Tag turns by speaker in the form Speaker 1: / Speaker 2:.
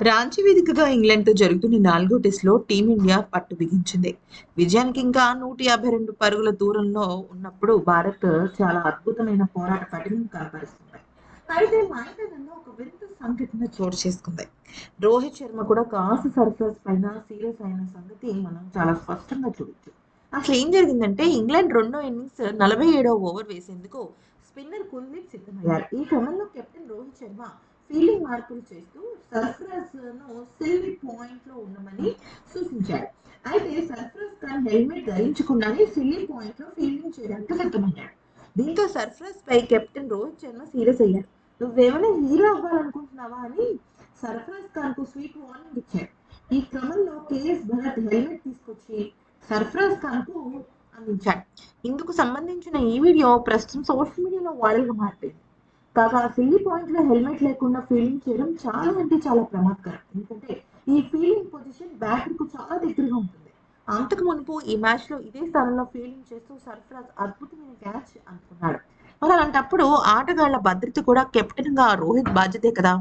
Speaker 1: రాంచీ వేదికగా ఇంగ్లాండ్తో జరుగుతున్న నాలుగో టెస్టులో టీమిండియా పట్టు బిగించింది. విజయానికి ఇంకా నూట యాభై రెండు పరుగుల దూరంలో ఉన్నప్పుడు భారత్ చాలా అద్భుతమైన పోరాట పటిమను కనపరుస్తుంది. అయితే మైదానంలో ఒక వింత సంఘటన చోటు చేసుకుంది. రోహిత్ శర్మ కూడా కాసు సర్ఫస్ పైన సీరియస్ అయిన సంగతి మనం చాలా స్పష్టంగా చూడొచ్చు. అసలు ఏం జరిగిందంటే ఇంగ్లాండ్ రెండో ఇన్నింగ్స్ నలభై ఏడో ఓవర్ వేసేందుకు స్పిన్నర్ కుల్దీప్ సిద్ధమయ్యారు. ఈ క్రమంలో కెప్టెన్ రోహిత్ శర్మ ఫీల్డింగ్ మార్పులు చేస్తూ సర్ఫరాజ్ను పాయింట్లో పాయింట్లో ఉండమని సూచించాడు అయితే సర్ఫరాజ్ ఖాన్ హెల్మెట్ ధరించకుండానే సిల్లీ పాయింట్లో ఫీల్డింగ్ చేయడానికి సిద్ధమయ్యాడు దీంతో సర్ఫరాజ్ పై కెప్టెన్ రోహిత్ శర్మ సీరియస్ అయ్యాడు. నువ్వేమైనా హీరో అవ్వాలనుకుంటున్నావా? అని సర్ఫరాజ్ ఖాన్కు స్వీట్ వార్నింగ్ ఇచ్చాడు ఈ క్రమంలో కేఎస్ భరత్ హెల్మెట్ తీసుకొచ్చి సర్ఫరాజ్ ఖాన్కు అందించాడు. ఇందుకు సంబంధించిన ఈ వీడియో ప్రస్తుతం సోషల్ మీడియాలో వైరల్గా మారిపోయింది. కాగా సిల్లీ పాయింట్లో హెల్మెట్ లేకుండా ఫీల్డింగ్ చేయడం చాలా అంటే చాలా ప్రమాదకరం. ఎందుకంటే ఈ ఫీల్డింగ్ పొజిషన్ బ్యాటర్కు చాలా దగ్గరగా ఉంటుంది. అంతకు మునుపు ఈ మ్యాచ్లో ఇదే స్థానంలో ఫీల్డింగ్ చేస్తూ సర్ఫరాజ్ అద్భుతమైన క్యాచ్ అనుకున్నాడు మరి అలాంటప్పుడు ఆటగాళ్ళ భద్రత కూడా కెప్టెన్గా రోహిత్ బాధ్యతే కదా?